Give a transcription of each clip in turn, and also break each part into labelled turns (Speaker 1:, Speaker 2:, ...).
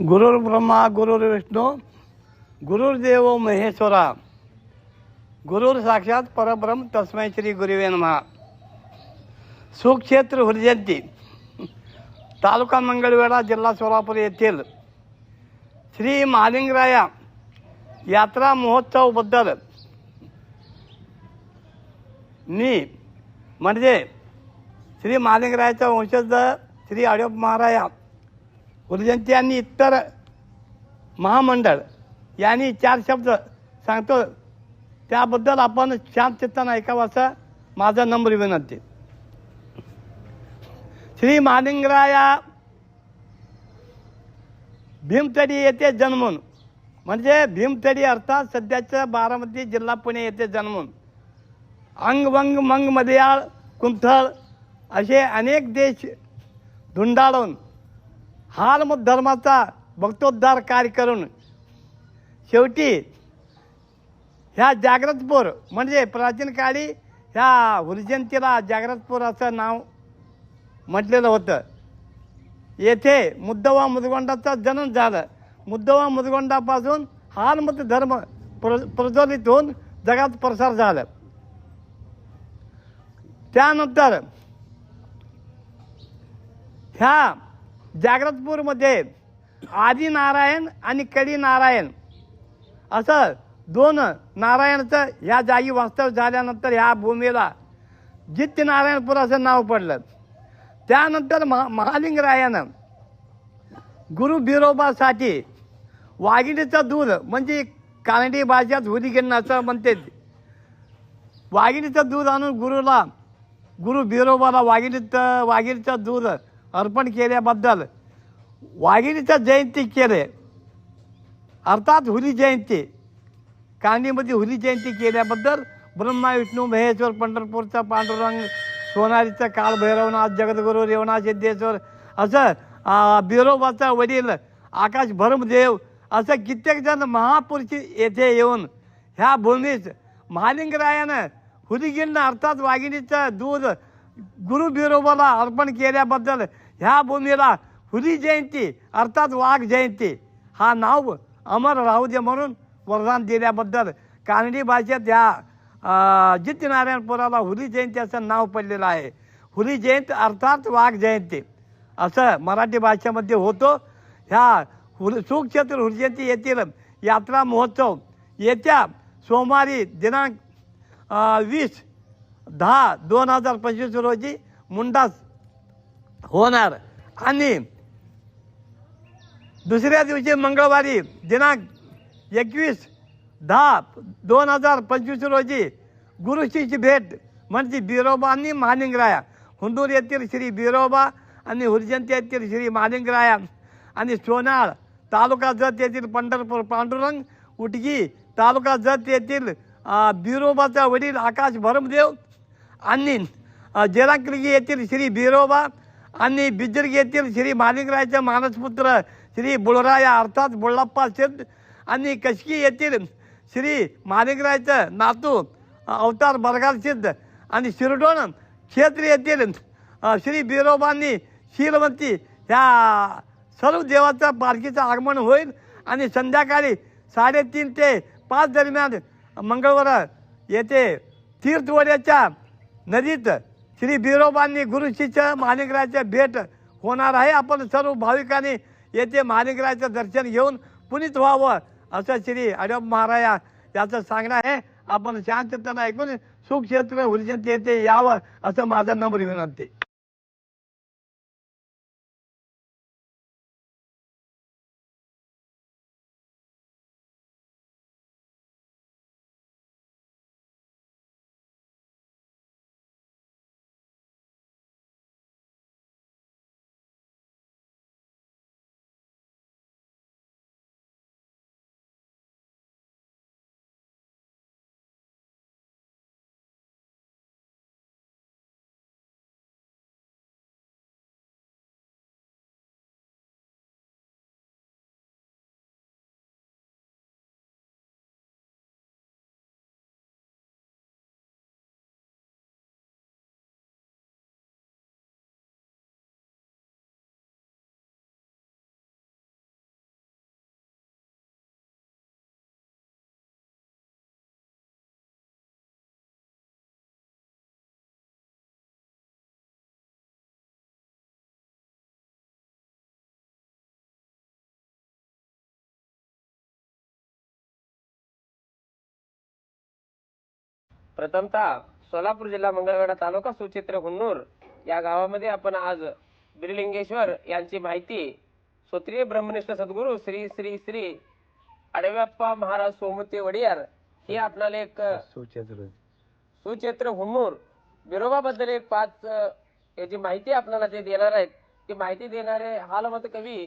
Speaker 1: गुरुर् ब्रह्मा गुरुर्विष्णू गुरुर्देव महेश्वरा गुरुर साक्षात परब्रह्म तस्मै श्री गुरुवे महा सुक्षेत्र हृदयंती तालुका मंगळवेढा जिल्हा सोलापूर येथील श्री महालिंगराया यात्रा महोत्सवबद्दल मी म्हणजे श्री महालिंगरायाचा वंशज श्री अडोप महाराया गुरुजयंती आणि इतर महामंडळ यांनी चार शब्द सांगतो. त्याबद्दल आपण शांत चित्तानं ऐकावं असं माझा नम्र विनंती. श्री महालिंगराया भीमतडी येथे जन्मून म्हणजे भीमतडी अर्थात सध्याच्या बारामती जिल्हा पुणे येथे जन्मून अंग वंग मंग मदयाळ कुंथळ असे अनेक देश धुंडाळून हालमत धर्माचा भक्तोद्धार कार्य करून शेवटी ह्या जागृतपूर म्हणजे प्राचीन काळी ह्या हुरजंतीला जागृतपूर असं नाव म्हटलेलं होतं. येथे मुद्दवा मुदगोंडाचा जन्म झालं. मुद्दवा मुदगोंडापासून हालमत धर्म प्र प्रज्वलित होऊन जगात प्रसार झालं. त्यानंतर ह्या जागृतपूरमध्ये आदिनारायण आणि कडी नारायण असं दोन नारायणचं ह्या जागी वास्तव झाल्यानंतर ह्या भूमीला जित्य नारायणपूर असं नाव पडलं. त्यानंतर महा महालिंगरायानं गुरु बिरोबासाठी वाघिणीचं दूध म्हणजे कानडी भाषेत हुलिगिन असं म्हणते. वाघिणीचं दूध आणून गुरुला गुरु बिरोबाला वाघिणीचं वाघिणीचं दूध अर्पण केल्याबद्दल वाघिणीचं जयंती केले. अर्थात हुली जयंती. कांदीमध्ये हुली जयंती केल्याबद्दल ब्रह्मा विष्णू महेश्वर पंढरपूरचा पांडुरंग सोनारीचा काळ भैरवनाथ जगद्गुरू रेवनाथ सिद्धेश्वर असं बिरोबाचा वडील आकाश भरमदेव असं कित्येक जण महापुरुषी येथे येऊन ह्या भूमीत महालिंगरायानं हुलिगिंड अर्थात वाघिणीचं दूध गुरु बिरोबाला अर्पण केल्याबद्दल ह्या भूमीला हुली जयंती अर्थात वाघ जयंती हा नाव अमर राहू दे म्हणून वरदान दिल्याबद्दल कानडी भाषेत ह्या जित्यनारायणपुराला हुरी जयंती असं नाव पडलेलं आहे. हुली जयंती अर्थात वाघ जयंती. असं मराठी भाषेमध्ये होतो. ह्या हुर सुक्षेत्र हुरजयंती येथील यात्रा महोत्सव येत्या सोमवारी दिनांक वीस दहा दोन हजार पंचवीस रोजी मुंडास होणार. आणि दुसऱ्या दिवशी मंगळवारी दिनांक एकवीस दहा दोन हजार पंचवीस रोजी गुरुशीची भेट म्हणजे बिरोबा आणि महालिंगराया. हुंडूर येथील श्री बिरोबा आणि हुरजंती येथील श्री महालिंगराया आणि सोनाळ तालुका जत येथील पंढरपूर पांडुरंग उटगी तालुका जत येथील बिरोबाचा वडील आकाश भरमदेव आणि अ, येथील श्री बिरोबा आणि बिजर्ग येथील श्री महालिंगरायाचे मानसपुत्र श्री बुळराया अर्थात बुळप्पा सिद्ध आणि कशकी येथील श्री महालिंगरायाचं नातू अवतार बरगाल सिद्ध आणि शिरडोण क्षेत्र येथील श्री बिरोबांनी शीलवंती ह्या सर्व देवाचं पालखीचं आगमन होईल आणि संध्याकाळी साडेतीन ते पाच दरम्यान मंगळवार येथे तीर्थवड्याच्या नदीत श्री बिरोबांनी गुरुशीचं महालिंगराचं भेट होणार आहे. आपण सर्व भाविकांनी येथे महालिंगराचं दर्शन घेऊन पुनीत व्हावं असं श्री अडप महाराया याचं सांगणं आहे. आपण शांततेनं ऐकून सुक्षेत्र हुलजंत येथे यावं असं माझं नम्र विनंती.
Speaker 2: प्रथमतः सोलापूर जिल्हा मंगळवेढा तालुका सुचित्र हुन्नूर या गावामध्ये आपण आज बिरलिंगेश्वर यांची माहिती स्वत्रिय ब्रह्मनिष्ठ सद्गुरू श्री श्री श्री अडव्याप्पा महाराज सोमते वडियार हे आपल्याला एक
Speaker 1: सुचेत्र.
Speaker 2: सुचित्र हुन्नूर बिरोबा बद्दल एक पाच याची माहिती आपल्याला ते देणार आहेत. ती माहिती देणारे हालमत कवी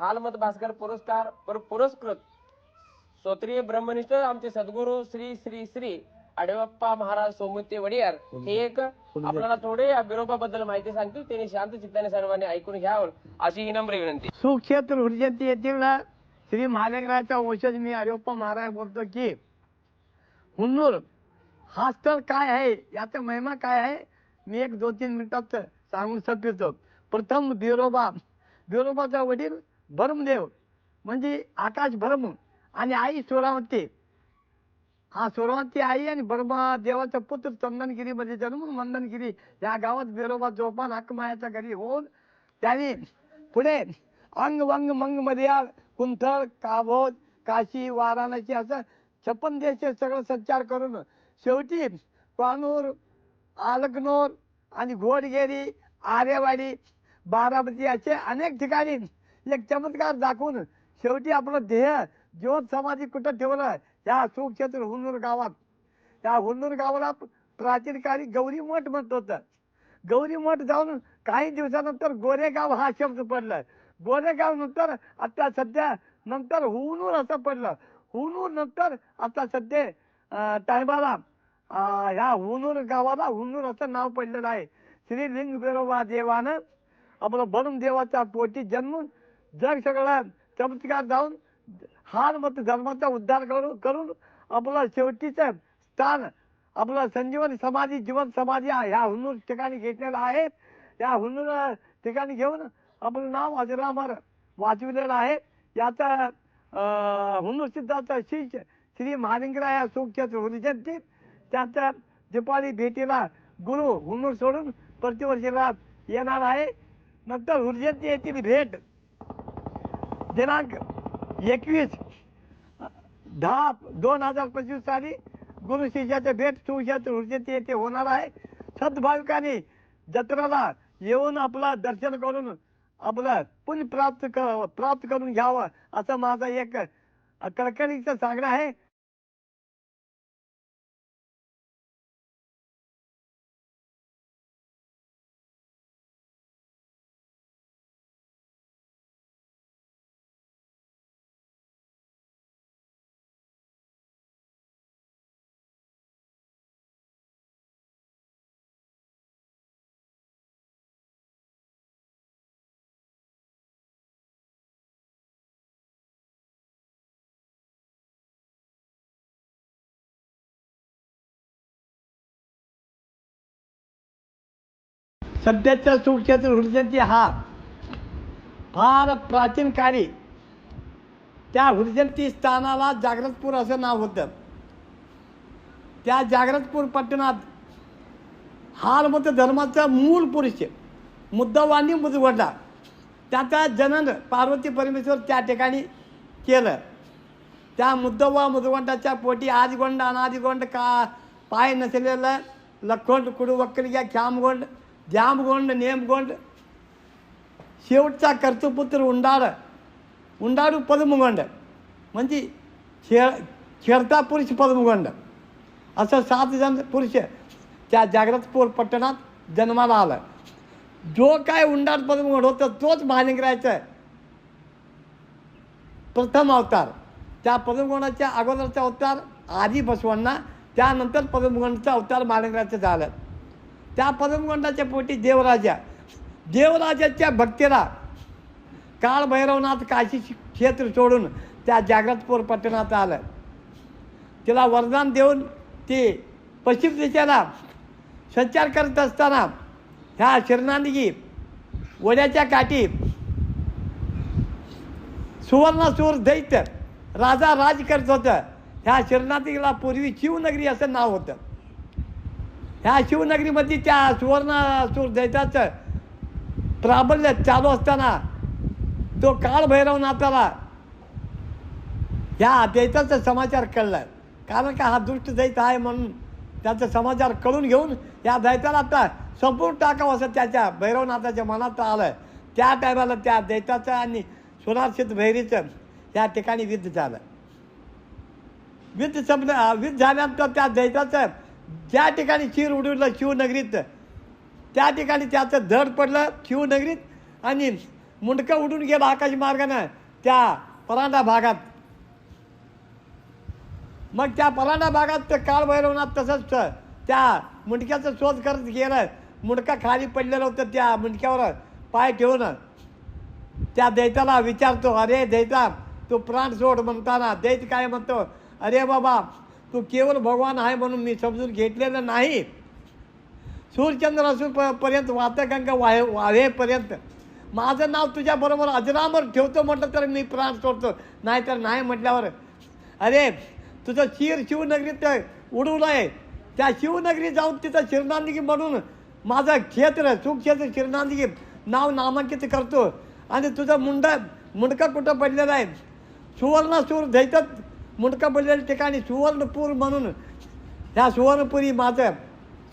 Speaker 2: हालमत भास्कर पुरस्कार पुर- पुरस्कृत स्वत्रिय ब्रह्मनिष्ठ आमचे सद्गुरू श्री श्री श्री आडेबाप्पा महाराज सोमुते वडियार. हे एक आपल्याला थोडे या बिरोबा बद्दल माहिती सांगतील. त्यांनी शांत चित्ताने सर्वांनी ऐकून घ्यावं अशी ही नम्र विनंती.
Speaker 1: सुक्षेत्र हुरजंती येथील श्री महालिंगराचा वंशज मी आडेबाप्पा महाराज बोलतो की हुन्नूर हा स्थळ काय आहे? याचा महिमा काय आहे? मी एक दोन तीन मिनिटात सांगून संपवतो. प्रथम बिरोबा बिरोबाचा वडील भरमदेव म्हणजे आकाश भरम आणि आई सोरावती हा सोरावती आई आणि बर्मा देवाचा पुत्र चंदनगिरीमध्ये म्हणजे जन्मून मंदनगिरी या गावात बिरोबा जोपान हकमायाच्या घरी होऊन त्याने पुढे अंग वंग मंगमध्ये कुंथळ काभोद काशी वाराणसी असं छप्पन देश सगळं संचार करून शेवटी कानूर आलकनोर आणि घोडगेरी आरेवाडी बारामती असे अनेक ठिकाणी एक चमत्कार दाखवून शेवटी आपलं ध्येय ज्योत समाधी कुठं ठेवलं या सुक्षेत्र हुन्नूर गावात. त्या हुन्नूर गावाला प्राचीन काळी गौरी मठ म्हणत होतं. गौरी मठ जाऊन काही दिवसानंतर गोरेगाव हा शब्द पडला गोरेगाव नंतर आता सध्या नंतर हुनूर असं पडलं. हुनूर नंतर आता सध्या टायमाला ह्या हुनूर गावाला हुनूर असं नाव पडलेलं आहे. श्री लिंग बिरोबा देवानं आपलं भरून देवाच्या पोटी जन्मून जग सगळं चमत्कार जाऊन हार मत धर्माचा उद्धार करून करून आपलं शेवटीचं स्थान आपलं संजीवन समाधी जीवन समाधी ह्या हुनूर ठिकाणी घेतलेला आहे. त्या हुनूर ठिकाणी घेऊन आपलं नाव अजरामर वाचविलेलं आहे. याचा हुनूर सिद्धाचा शिष्य श्री महालिंगराया सुक्षेत्र हुरिजंती. त्याच्या दिपाळी भेटीला गुरु हुनूर सोडून प्रतिवर्षीला येणार आहे. नंतर हुर्जंती येथील भेट दिनांक एकवीस दहा दोन हजार पंचवीस साली गुरु शिष्याचे भेट सुक्षेत्र चतुर्थी येथे होणार आहे. सद्भाविकांनी जत्रेला येऊन आपला दर्शन करून आपलं पुण्य प्राप्त क- प्राप्त करून घ्यावं असं माझा एक कडकडीचं सांगणं आहे. सध्याच्या सुक्षेत्र हुर्जंती हा फार प्राचीन काळी त्या हृदयंती स्थानाला जागृतपूर असं नाव होतं. त्या जागृतपूर पట్టणात हालमत म्हणजे धर्माचा मूळ पुरुष मुद्दावानी मुजवडला. त्याचा जनन पार्वती परमेश्वर त्या ठिकाणी केलं. त्या मुद्दवा मुदगोंडाच्या पोटी आदिगोंड अनादिगोंड का पाय नसलेलं लखोंड कुडुवक्कलिया ख्यामगोंड जामगोंड नेमगोंड शेवटचा कर्तपुत्र उंडाळ. उंडाळू पद्मगोंड. म्हणजे खेळ खेळता पुरुष पद्मगोंड. असं सात जण पुरुष त्या जागृतपूर पट्टणात जन्माला आलं. जो काय उंडाळ पद्मगोंड होतं तोच महालिंगरायचा प्रथम अवतार. त्या पद्मगुणाच्या अगोदरचा अवतार आधी बसवांना त्यानंतर पद्मगुणाचा अवतार महालिंगराचं झालं. त्या पद्मगुंडाच्या पोटी देवराजा. देवराजाच्या भक्तीला काळभैरवनाथ काशी क्षेत्र सोडून त्या जागृतपूर पట్టणात आलं. तिला वरदान देऊन ती पश्चिम दिशेला संचार करत असताना ह्या शिरनांदगी वड्याच्या काठी सुवर्णासूर दैत्य राजा राज करत होतं. ह्या शिरनाथीला पूर्वी शिवनगरी असं नाव होतं. ह्या शिवनगरीमध्ये त्या सुवर्णासूर दैत्याचं प्राबल्य चालू असताना तो काळ भैरवनाथाला ह्या दैत्याचा समाचार कळला. कारण का हा दुष्ट दैत्य आहे म्हणून त्याचा समाचार कळून घेऊन या दैत्याला आता संपूर्ण टाकावं असं त्याच्या भैरवनाथाच्या मनात आलं. त्या टायमाला त्या दैताचं आणि सोनारसिद्ध भैरीचं या ठिकाणी युद्ध झालं. युद्ध संपलं युद्ध झाल्यानंतर त्या दैताचं ज्या ठिकाणी चीर उडवलं शिवनगरीत त्या ठिकाणी त्याचं धड पडलं शिवनगरीत आणि मुंडकं उडून गेलं आकाश मार्गानं त्या परांडा भागात. मग त्या परांडा भागात काळ भैरवनाथ तसंच त्या मुंडक्याचा शोध करत गेलं. मुंडका खाली पडलेलं होतं त्या मुंडक्यावर पाय ठेवून. त्या दैताला विचारतो अरे दैता तू प्राण सोड म्हणताना. दैत काय म्हणतो? अरे बाबा तू केवळ भगवान आहे म्हणून मी समजून घेतलेलं नाही. सूर्यचंद्र असू प पर्यंत वातगंगा वाहे वाहेपर्यंत. माझं नाव तुझ्याबरोबर अजरामर ठेवतो म्हटलं तर मी प्राण सोडतो. नाहीतर नाही म्हटल्यावर अरे तुझं शिर शिवनगरीत उडवलं आहे. त्या शिवनगरीत जाऊन तिथं शिरनांदगी म्हणून माझं क्षेत्र सुक्षेत्र शिरनांदगी नाव नामांकित करतो. आणि तुझं मुंड मुंडकं कुठं पडलेलं आहे? सुवर्णासूर दैतात मुंडकं ठिकाणी सुवर्णपूर म्हणून ह्या सुवर्णपुरी माझं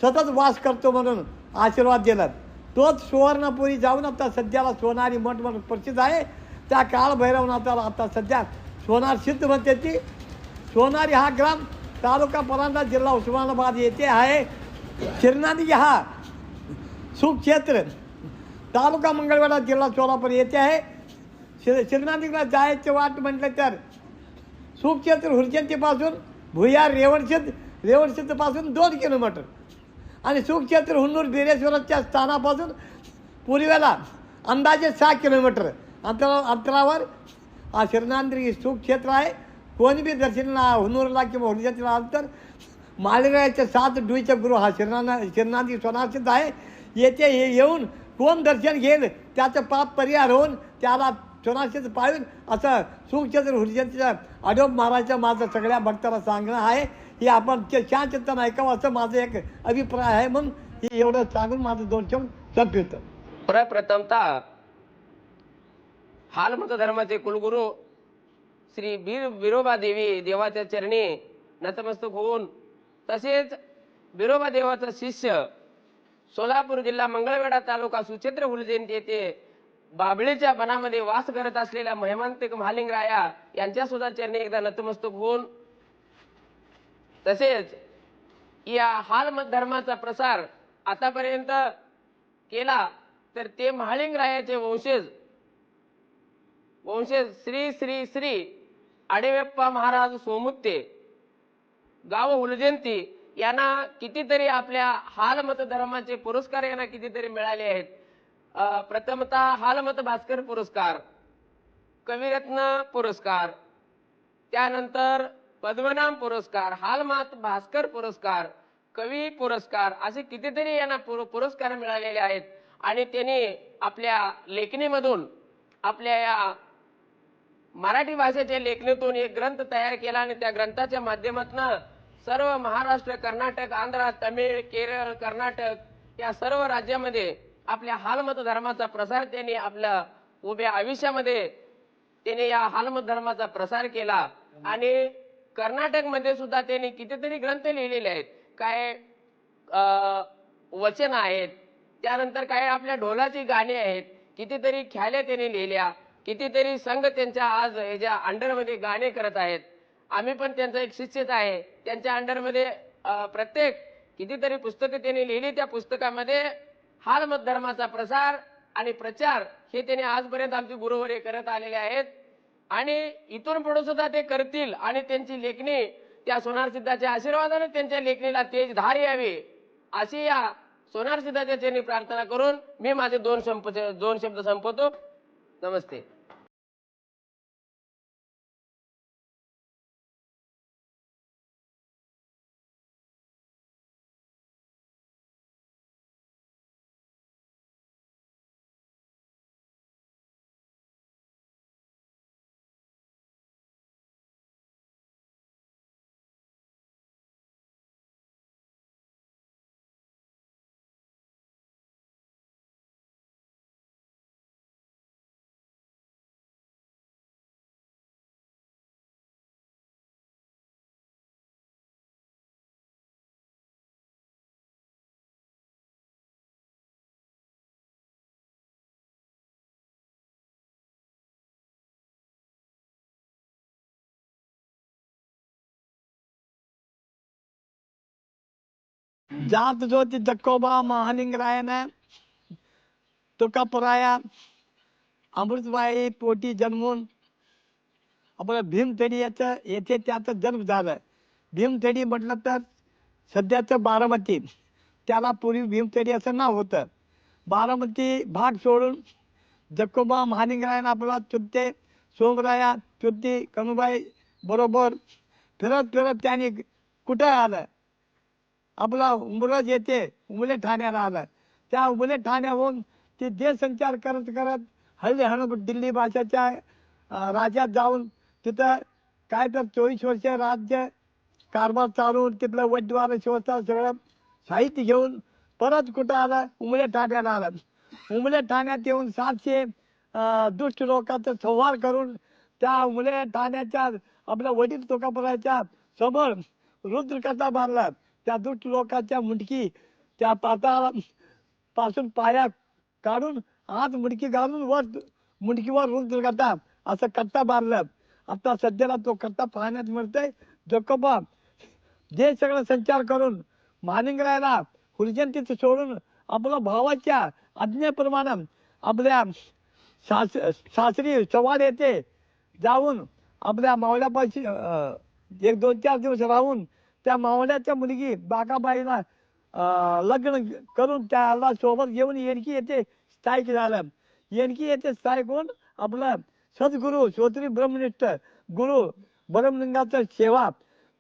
Speaker 1: सतत वास करतो म्हणून आशीर्वाद दिला तोच सुवर्णपुरी जाऊन आता सध्याला सोनारी मठ म्हणून प्रसिद्ध आहे. त्या काळभैरवनाथाला आता सध्या सोनार सिद्ध म्हणते ती. सोनारी हा ग्राम तालुका परांडा जिल्हा उस्मानाबाद येथे आहे. शिरनादी हा सुक्षेत्र तालुका मंगळवेढा जिल्हा सोलापूर येथे आहे. शिर शिरनादीला जायचे वाट म्हटलं तर सुक्षेत्र हुरजंतीपासून भुयार रेवणसिद्ध रेवणशेतपासून दोन किलोमीटर. आणि सुक्षेत्र हुन्नूर बिरेश्वराच्या स्थानापासून पूर्वेला अंदाजे सहा किलोमीटर अंतरा अंतरावर हा शिरनांद्री सुखक्षेत्र आहे. कोणी बी दर्शनाला हुन्नूरला किंवा हुरजंतीला आलं तर मालेगावच्या सात डुईचा गुरु हा शिरना शिरनांदी सोनारसिद्ध आहे. येथे हे येऊन कोण दर्शन घेईल त्याचं पाप परिहार होऊन त्याला सोनारसिद्ध पाळून असं सुखचंद्र हुरजंतीचं आडोब महाराजच्या माझं सगळ्या भक्ताला सांगणं आहे हे आपण ते चिंतन ऐकावं असं माझं एक अभिप्राय आहे. म्हणून हे एवढं सांगून माझं दोन शब्द प्र
Speaker 2: प्रथमतः हालमत धर्माचे कुलगुरू श्री बीर बिरोबा देवी देवाच्या चरणी नतमस्तक होऊन तसेच बिरोबा देवाचा शिष्य सोलापूर जिल्हा मंगळवेढा तालुका सुचित्र हुलजयंती येथे बाबळीच्या मनामध्ये वास करत असलेल्या महिमांतिक महालिंगराया यांच्या सुद्धा चरणी एकदा नतमस्तक होऊन तसेच या हालमत धर्माचा प्रसार आतापर्यंत केला तर ते महालिंगरायाचे वंशज वंशज श्री श्री श्री आडेवेप्पा महाराज सोमुत्ते गाव हुलजयंती यांना कितीतरी आपल्या हालमत धर्माचे पुरस्कार यांना कितीतरी मिळाले आहेत. प्रथमतः हालमत भास्कर पुरस्कार कविरत्न पुरस्कार त्यानंतर पद्मनाम पुरस्कार हालमात भास्कर पुरस्कार कवी पुरस्कार असे कितीतरी यांना पुर- पुरस्कार मिळालेले आहेत. आणि त्यांनी आपल्या लेखणीमधून आपल्या या मराठी भाषेच्या लेखणीतून एक ग्रंथ तयार केला आणि त्या ग्रंथाच्या माध्यमातून सर्व महाराष्ट्र कर्नाटक आंध्र तमिळ केरळ कर्नाटक या सर्व राज्यामध्ये आपल्या हालमत धर्माचा प्रसार त्यांनी आपल्या उभ्या आयुष्यामध्ये त्याने या हालमत धर्माचा प्रसार केला. आणि कर्नाटकमध्ये सुद्धा त्यांनी कितीतरी ग्रंथ लिहिलेले आहेत. काय वचन आहेत. त्यानंतर काय आपल्या ढोलाची गाणी आहेत. कितीतरी ख्याल्या त्यांनी लिहिल्या. कितीतरी संघ त्यांच्या आज याच्या अंडरमध्ये गाणे करत आहेत. आम्ही पण त्यांचा एक शिक्षित आहे. त्यांच्या अंडरमध्ये प्रत्येक कितीतरी पुस्तकं त्यांनी लिहिली त्या पुस्तकामध्ये हालमत धर्माचा प्रसार आणि प्रचार हे त्यांनी आजपर्यंत आमचे गुरुवरे करत आलेले आहेत. आणि इथून पुढे सुद्धा ते करतील आणि त्यांची लेखणी त्या सोनार सिद्धाच्या आशीर्वादाने त्यांच्या लेखणीला तेज धार यावी अशी या सोनार सिद्धाच्या चरणी प्रार्थना करून मी माझे दोन संप दोन शब्द संपवतो. नमस्ते.
Speaker 1: जात ज्योती जक्कोबा महालिंगरायानं तुकापुराया अमृतबाई पोटी जन्मून। आपलं भीमथडी याचं येथे त्याचा जन्म झाला भीमथडी म्हटलं तर सध्याचं बारामती। त्याला पूर्वी भीमथडी असं नाव होतं। बारामती भाग सोडून जक्कोबा महालिंगरायनं आपला चुत्ते सोमराया चुत्ती कनुबाई बरोबर फिरत फिरत त्याने कुठं आलं? आपला उमरज येथे उमले ठाण्याला आलं त्या उमले ठाण्याहून ते देशसंचार करत करत हल्ली हळू दिल्ली भाषेच्या राज्यात जाऊन तिथं काय तर चोवीस वर्ष राज्य कारभार चालून तिथलं वडवार शिवस्ता सगळं साहित्य घेऊन परत कुठं आलं? उमले ठाण्याला आलं. उमले ठाण्यात येऊन सातशे दुष्ट लोकांचा संहार करून त्या उमले ठाण्याच्या आपल्या वडील तुकापुराच्या समोर रुद्रकथा बांधला. त्या दुष्ट लोकांच्या मुंडकी त्या पाताळा पासून पाया काढून आत मुंडकी घालून वर मुंडकीवर रुद्रकथा असं कट्टा बांधलं. आता सध्याला तो कट्टा पाहण्यात मिळतोय. जकोबा जे सगळं संचार करून मानिंगरायला तिथं सोडून आपल्या भावाच्या आज्ञेप्रमाणे आपल्या सास सासरी सवाड येते जाऊन आपल्या मावल्यापाशी एक दोन चार दिवस राहून त्या मावळ्याच्या मुलगी बाकाबाईला लग्न करून त्याला सोबत घेऊन येणकी येथे स्थायिक झालं. येणकी येथे स्थायिक होऊन आपलं सद्गुरू श्रोत्री ब्रह्मनिष्ठ गुरु ब्रह्मलिंगाचं सेवा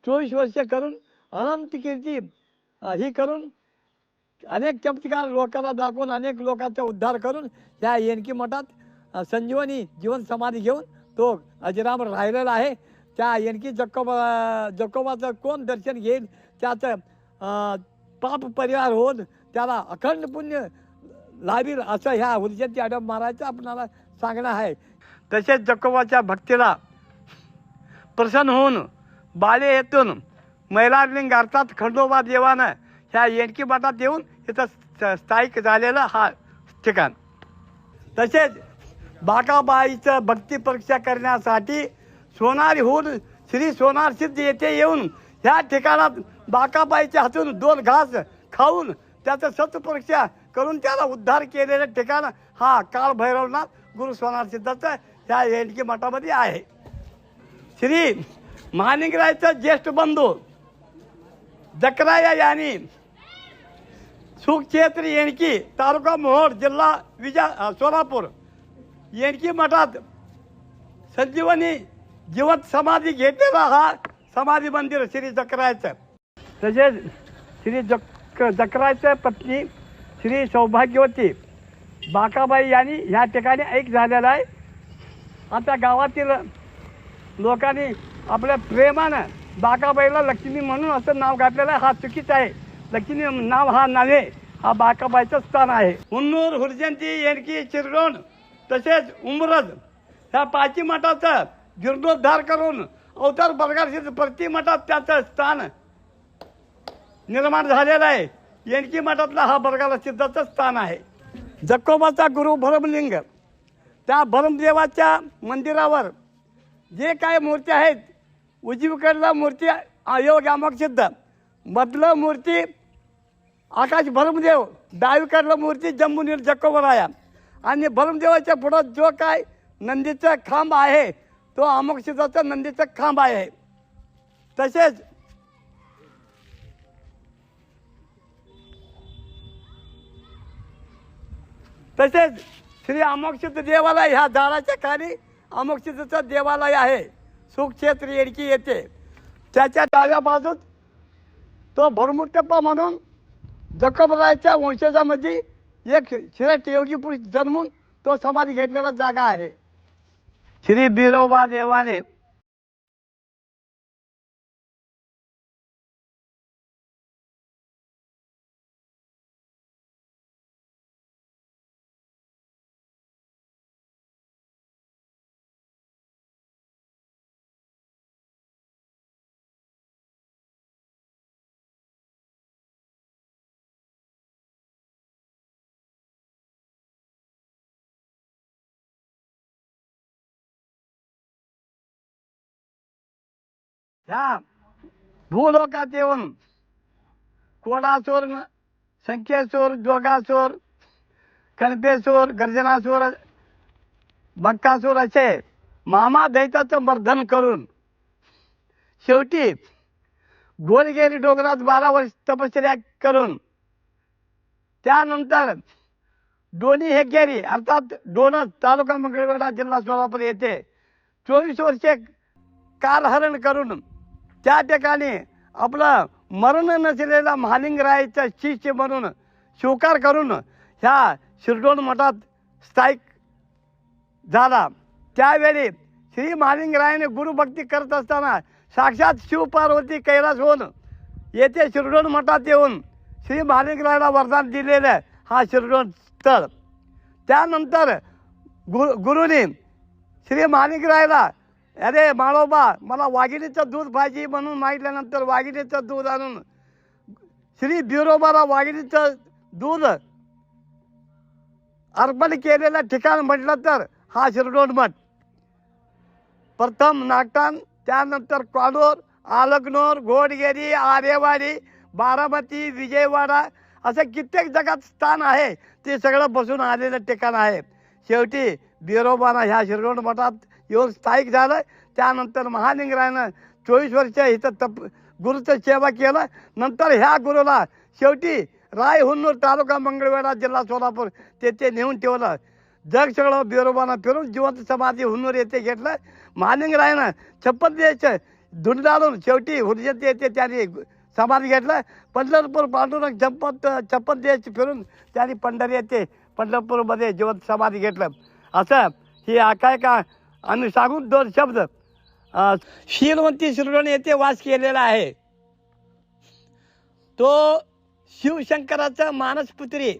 Speaker 1: चोवीस वर्ष करून अनंत कीर्ती ही करून अनेक चमत्कार लोकांना दाखवून अनेक लोकांचा उद्धार करून त्या येणकी मठात संजीवनी जीवन समाधी घेऊन तो अजराम राहिलेला आहे. त्या आणखी जक्कोबा जक्कोबाचं कोण दर्शन घेईल? त्याचं पाप परिहार होऊन त्याला अखंड पुण्य लाभील असं ह्या हुलजंती आडम महाराजचं आपणाला सांगणं आहे. तसेच जक्कोबाच्या भक्तीला प्रसन्न होऊन बाले येथून मैलारलिंग अर्थात खंडोबा देवानं ह्या येणकी मठात येऊन इथं स्थायिक झालेलं हा ठिकाण. तसेच बाकाबाईचं भक्ती परीक्षा करण्यासाठी सोनारहून श्री सोनार सिद्ध येथे येऊन ह्या ठिकाणात बाकाबाईच्या हातून दोन घास खाऊन त्याचं सत्परीक्षा करून त्याला उद्धार केलेलं ठिकाण हा काळ भैरवनाथ गुरु सोनार सिद्धाचं ह्या येणकी मठामध्ये आहे. श्री महानिंगरायचं ज्येष्ठ बंधू जकराया यांनी सुखक्षेत्र येणकी तालुका मोहोळ जिल्हा विजा सोलापूर येणकी मठात संजीवनी जीवत समाधी घेतलेला हा समाधी मंदिर श्री जकरायचं. तसेच श्री जक जकरायचं पत्नी श्री सौभाग्यवती बाकाबाई यांनी ह्या ठिकाणी ऐक झालेला आहे. आता गावातील लोकांनी आपल्या प्रेमानं बाकाबाईला लक्ष्मी म्हणून असं नाव घातलेलं आहे. हा चुकीचं आहे. लक्ष्मी नाव हा नव्हे हा बाकाबाईचं स्थान आहे. हुन्नूर हुरजंती येणकी चिरडोण तसेच उमरज ह्या पाची मठाचं जीर्णोद्धार करून अवतार बरगार प्रति मठात त्याचं स्थान निर्माण झालेलं आहे. येणकी मठातला हा बरगाला सिद्धाचं स्थान आहे. जक्कोबाचा गुरु भरमलिंग त्या भरमदेवाच्या मंदिरावर जे काय मूर्ती आहेत उजवीकडला मूर्ती अयोग अमोक सिद्ध मधलं मूर्ती आकाश भरमदेव डावीकडलं मूर्ती जम्बुनीर जक्कोबराया आणि भरमदेवाच्या पुढं जो काय नंदीचा खांब आहे तो अमोक नंदीचा खांब आहे. तसेच तसेच श्री अमोक्षित देवालय ह्या झाडाच्या खाली अमोक्षितचं देवालय आहे. सुक्षेत्र येडकी येते. त्याच्या डाव्या बाजूत तो भरमुटप्पा म्हणून जकबरायच्या वंशजामध्ये एक श्रेष्ठ योगी पुरुष जन्मून तो समाधी घेतलेला जागा आहे. श्री बिरोबा देवाने ह्या भूलोकात येऊन कोडासूर संख्येसूर जोगासूर कणपेसूर गर्जनासूर बक्कासूर असे मामा दैताचं मर्दन करून शेवटी गोलगेरी डोंगरात बारा वर्ष तपश्चर्या करून त्यानंतर दोन्ही हेकेरी अर्थात दोनच तालुका मंगळवेढा जिल्हा सोलापूर येथे चोवीस वर्षे कालहरण करून त्या ठिकाणी आपलं मरण नसलेला महालिंगरायाचा शिष्य म्हणून स्वीकार करून ह्या शिरडोन मठात स्थायिक झाला. त्यावेळी श्री महालिंगरायाने गुरुभक्ती करत असताना साक्षात शिवपार्वती कैलास होऊन येथे शिरडोन मठात येऊन श्री महालिंगरायाला वरदान दिलेलं हा शिरडोन स्थळ. त्यानंतर गुरु गुरुनी श्री महालिंगरायला अरे माळोबा मला वाघिणीचं दूध पाहिजे म्हणून मागितल्यानंतर वाघिणीचं दूध आणून श्री बिरोबाला वाघिणीचं दूध अर्पण केलेलं ठिकाण म्हटलं तर हा शिरडोन मठ. प्रथम नागठाण त्यानंतर काडोर आलगनोर घोडगेरी आरेवाडी बारामती विजयवाडा असं कित्येक जगात स्थान आहे. ते सगळं बसून आलेलं ठिकाण आहे. शेवटी बिरोबाना ह्या शिरडोन मठात येऊन स्थायिक झालं त्यानंतर महालिंगरायानं चोवीस वर्ष इथं तप गुरुचं सेवा केलं. नंतर ह्या गुरुला शेवटी राय हुन्नूर तालुका मंगळवेढा जिल्हा सोलापूर तेथे नेऊन ठेवलं. जग सगळं बिरोबानं फिरून जिवंत समाधी हुन्नूर येथे घेतलं. महालिंगरायानं छप्पन देश धुंडाळून शेवटी हुर्जत येथे त्यांनी समाधी घेतलं. पंढरपूर पांडुरंग छप्पन छप्पन देश फिरून त्यांनी पंढरी येथे पंढरपूरमध्ये जिवंत समाधी घेतलं. असं ही काय का आम्ही सांगून दोन शब्द. श्रीमंती शीलवंती येथे वास केलेला आहे. तो शिवशंकराचा मानसपुत्री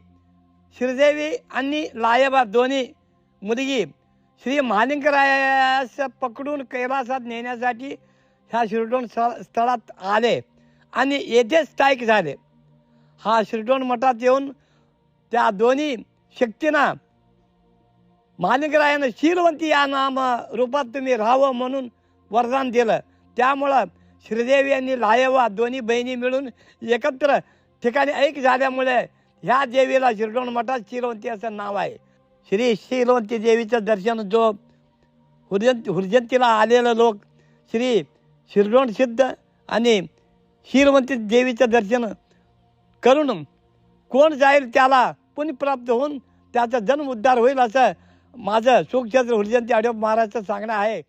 Speaker 1: श्रीदेवी आणि लायबा दोन्ही मुलगी श्री महालिंगरायास पकडून कैलासात नेण्यासाठी ह्या शिरडोण स्थळ- स्थळात आले आणि येथेच स्थायिक झाले. हा शिरडोण मठात येऊन त्या दोन्ही शक्तींना माणिकरायानं शीलवंती या नाम रूपात तुम्ही राहावं म्हणून वरदान दिलं. त्यामुळं श्रीदेवी यांनी लायवा दोन्ही बहिणी मिळून एकत्र ठिकाणी ऐक झाल्यामुळे ह्या देवीला शिरडोण मठात शीलवंती असं नाव आहे. श्री शीलवंती देवीचं दर्शन जो हुर्जंत हुर्जंतीला आलेलं लोक श्री शिरडोण सिद्ध आणि शीलवंती देवीचं दर्शन करून कोण जाईल त्याला पुण्य प्राप्त होऊन त्याचा जन्म उद्धार होईल असं माझं सुखचंद्र हुलजंती आडव महाराजचं सांगणं आहे.